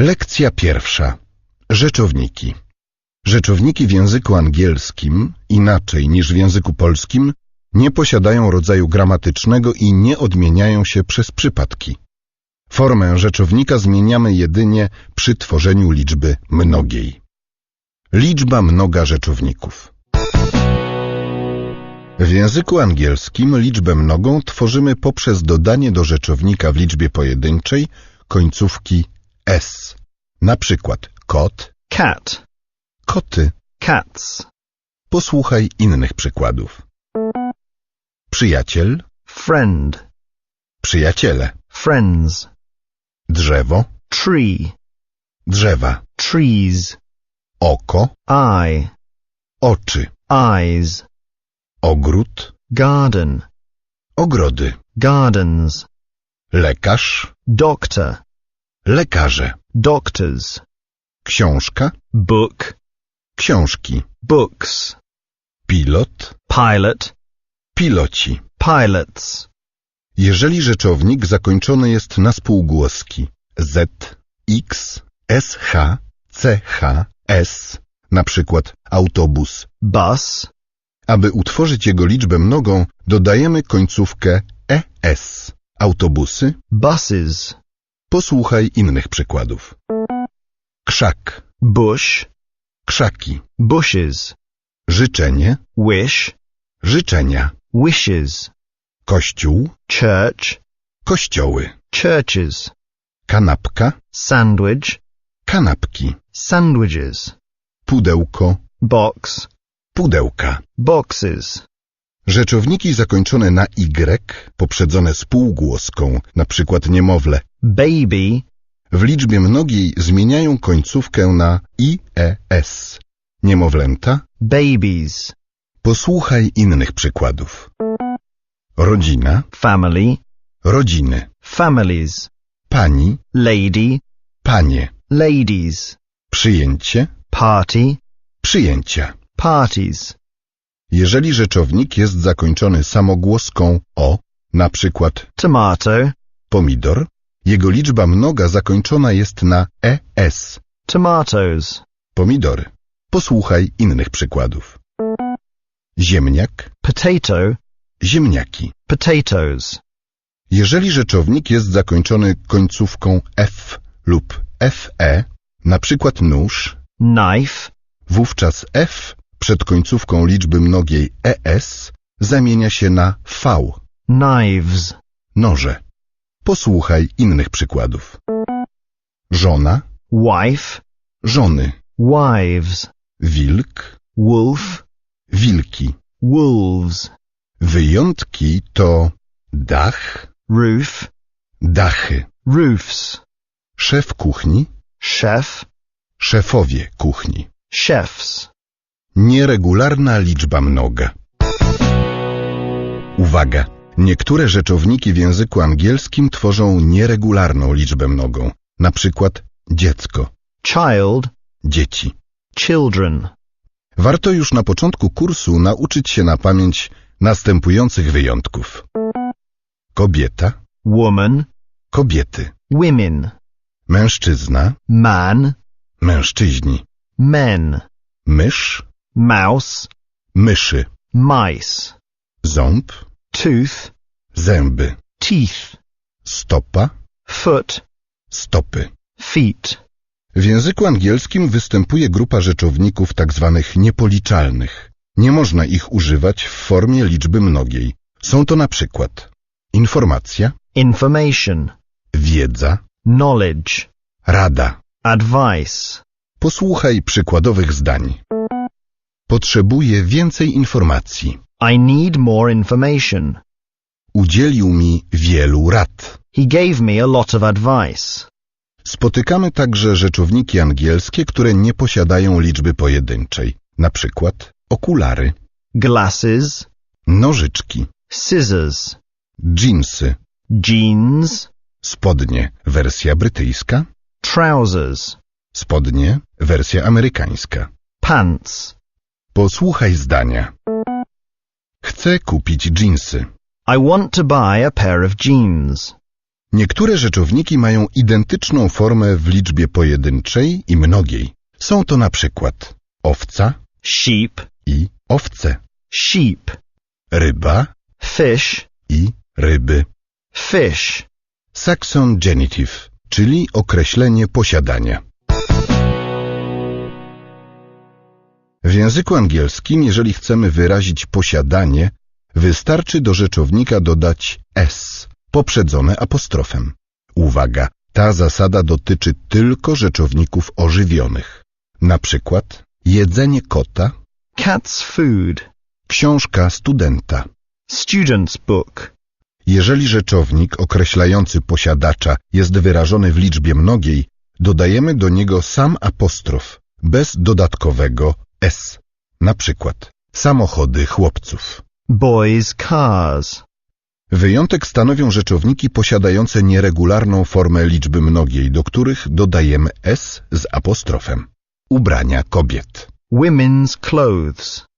Lekcja pierwsza. Rzeczowniki. Rzeczowniki w języku angielskim, inaczej niż w języku polskim, nie posiadają rodzaju gramatycznego i nie odmieniają się przez przypadki. Formę rzeczownika zmieniamy jedynie przy tworzeniu liczby mnogiej. Liczba mnoga rzeczowników. W języku angielskim liczbę mnogą tworzymy poprzez dodanie do rzeczownika w liczbie pojedynczej końcówki s. Na przykład kot, cat, koty. cats, Posłuchaj innych przykładów. Przyjaciel, friend, przyjaciele. friends, Drzewo, tree, drzewa. trees, Oko, eye, oczy. eyes, Ogród, garden, ogrody. gardens, Lekarz, doctor, lekarze. doctors, Książka, book, książki. books, Pilot, pilot, piloci. pilots, Jeżeli rzeczownik zakończony jest na spółgłoski. Z, x, sh, ch, s, na przykład autobus, bus, aby utworzyć jego liczbę mnogą, dodajemy końcówkę es. Autobusy. buses, Posłuchaj innych przykładów. Krzak, bush, krzaki. bushes, Życzenie, wish, życzenia. wishes, Kościół, church, kościoły. churches, Kanapka, sandwich, kanapki. sandwiches, Pudełko, box, pudełka. boxes, Rzeczowniki zakończone na y, poprzedzone spółgłoską, na przykład niemowlę, baby, w liczbie mnogiej zmieniają końcówkę na ies. Niemowlęta. babies, Posłuchaj innych przykładów. Rodzina, family, rodziny, families, pani, lady, panie, ladies, przyjęcie, party, przyjęcia. parties, Jeżeli rzeczownik jest zakończony samogłoską o, na przykład tomato, pomidor, jego liczba mnoga zakończona jest na es. tomatoes, Pomidory. Posłuchaj innych przykładów. Ziemniak, potato, ziemniaki. potatoes, Jeżeli rzeczownik jest zakończony końcówką f lub fe, na przykład nóż, knife, wówczas f przed końcówką liczby mnogiej es zamienia się na v, knives, noże. Posłuchaj innych przykładów. Żona, wife, żony, wives, wilk, wolf, wilki. wolves, Wyjątki to dach, roof, dachy, roofs, szef kuchni, chef, szefowie kuchni. chefs, Nieregularna liczba mnoga. Uwaga! Niektóre rzeczowniki w języku angielskim tworzą nieregularną liczbę mnogą. Na przykład dziecko, child, dzieci. children, Warto już na początku kursu nauczyć się na pamięć następujących wyjątków. Kobieta, woman, kobiety. women, Mężczyzna, man, mężczyźni. men, Mysz, mouse, myszy. mice, Ząb, tooth, zęby. teeth, Stopa, foot, stopy. feet. W języku angielskim występuje grupa rzeczowników tak zwanych niepoliczalnych. Nie można ich używać w formie liczby mnogiej. Są to na przykład informacja, information, wiedza, knowledge, rada. advice. Posłuchaj przykładowych zdań. Potrzebuję więcej informacji. I need more information. Udzielił mi wielu rad. He gave me a lot of advice. Spotykamy także rzeczowniki angielskie, które nie posiadają liczby pojedynczej. Na przykład okulary, Glasses, nożyczki, scissors, dżinsy, jeans, spodnie, wersja brytyjska, trousers, spodnie, wersja amerykańska. pants. Posłuchaj zdania. Chcę kupić dżinsy. I want to buy a pair of jeans. Niektóre rzeczowniki mają identyczną formę w liczbie pojedynczej i mnogiej. Są to na przykład owca sheep, i owce, sheep, ryba fish, i ryby. fish. Saxon genitive, czyli określenie posiadania. W języku angielskim, jeżeli chcemy wyrazić posiadanie, wystarczy do rzeczownika dodać s, poprzedzone apostrofem. Uwaga, ta zasada dotyczy tylko rzeczowników ożywionych. Na przykład jedzenie kota, Cat's food, książka studenta. student's book. Jeżeli rzeczownik określający posiadacza jest wyrażony w liczbie mnogiej, dodajemy do niego sam apostrof, bez dodatkowego s. Na przykład samochody chłopców. Boys' cars. Wyjątek stanowią rzeczowniki posiadające nieregularną formę liczby mnogiej, do których dodajemy s z apostrofem. Ubrania kobiet. Women's clothes.